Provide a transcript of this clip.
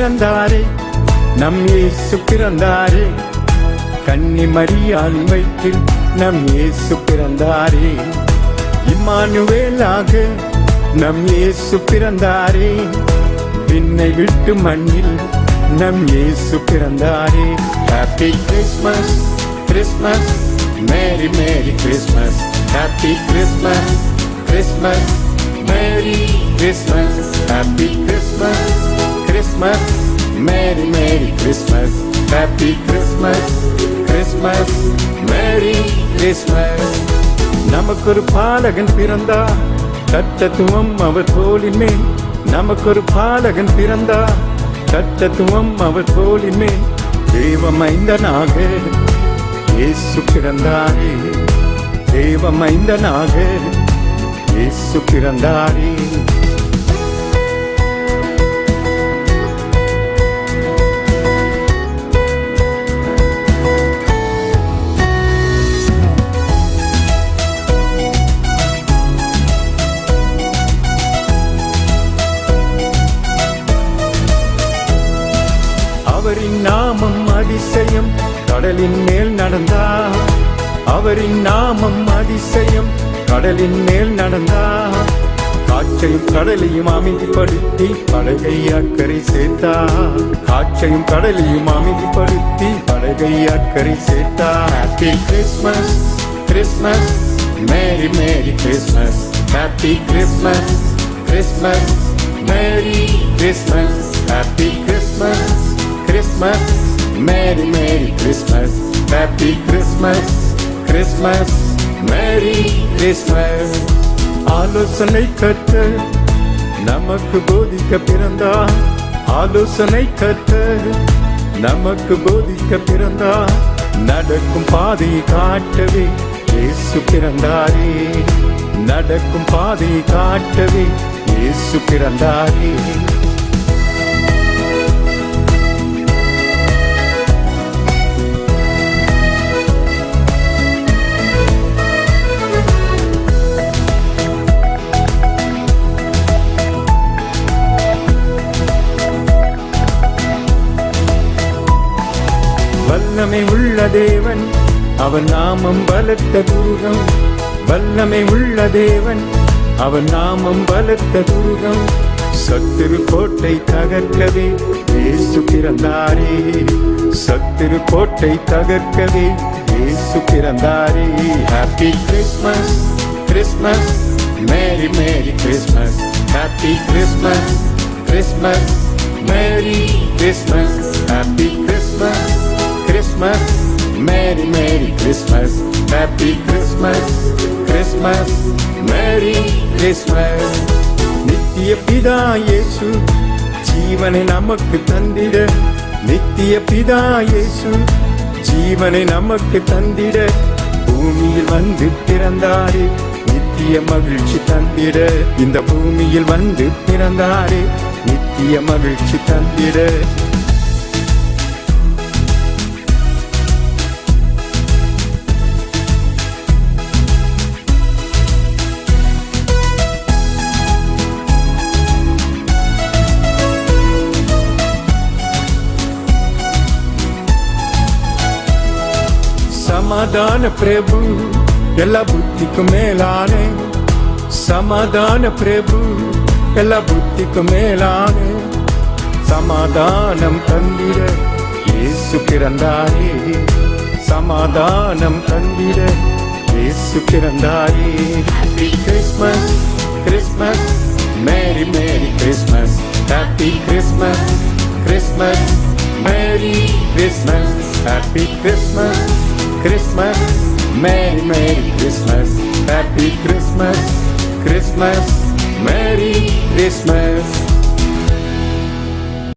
பிறந்தாரே நம் இயேசு பிறந்தாரே. கன்னி மரியாளின் வயிற்றில் நம் இயேசு பிறந்தாரே. இம்மானுவேலாக நம் இயேசு பிறந்தாரே. விண்ணை விட்டு மண்ணில் நம் இயேசு பிறந்தாரே. Happy Christmas Christmas merry merry Christmas happy Christmas Christmas merry Christmas happy Christmas Christmas merry merry Christmas happy Christmas Christmas merry Christmas ஒரு பாலகன் பிறந்தா. தத்தத்துவம் அவர் தோளின் மேல். நமக்கு ஒரு பாலகன் பிறந்தா. தத்தத்துவம் அவர் தோளின் மேல். தெய்வமைந்தனாக இயேசு பிறந்தாரே. தெய்வமைந்தனாக இயேசு பிறந்தாரே. அதிசயம் கடலின் மேல் நடந்தா. அவரின் நாமம் அதிசயம் கடலின் மேல் நடந்தா. காற்றையும் கடலையும் அமைதிப்படுத்தி படகை அக்கறை சேர்த்தா. காற்றையும் கடலையும் அமைதிப்படுத்தி படகை அக்கறை சேர்த்தா. Happy Christmas Christmas merry merry Christmas happy Christmas Christmas merry Christmas happy Christmas Christmas Merry, Merry Christmas, Happy Christmas, Christmas, Merry Christmas. ஆலோசனை கற்று நமக்கு போதிக்க பிறந்தா. ஆலோசனை கற்று நமக்கு போதிக்க பிறந்தா. நடக்கும் பாதையை காட்டவே. இயேசு பிறந்தாரே. நடக்கும் பாதையை காட்டவே. இயேசு பிறந்தாரே. வல்லமை உள்ள தேவன். அவன் நாமம் பலத்த துருகம். வல்லமை உள்ள தேவன். அவன் நாமம் பலத்த துருகம். சத்துரு கோட்டை தகர்க்கவே இயேசு பிறந்தாரே. சத்துரு கோட்டை தகர்க்கவே இயேசு பிறந்தாரே. Happy Christmas Christmas merry merry Christmas happy Christmas Christmas merry Christmas happy Christmas Christmas merry merry Christmas happy Christmas Christmas merry Christmas நித்திய பிதா இயேசு ஜீவனை நமக்கு தந்திட. நித்திய பிதா இயேசு ஜீவனை நமக்கு தந்திட. பூமியில் வந்து பிறந்தாரே. நித்திய மகிழ்ச்சி தந்திட. இந்த பூமியில் வந்து பிறந்தாரே. நித்திய மகிழ்ச்சி தந்திட. சமாதான பிரபு எல்லா புத்திக்கும் மேலானே. சமாதான பிரபு எல்லா புத்திக்கும் மேலானே. சமாதானம் தந்திட இயேசு பிறந்தாரே. சமாதானம் தந்திட இயேசு பிறந்தாரே. Happy Christmas Christmas merry merry Christmas happy Christmas Christmas merry Christmas happy Christmas Christmas, Merry, Merry Christmas, Happy Christmas, Christmas, Merry Christmas.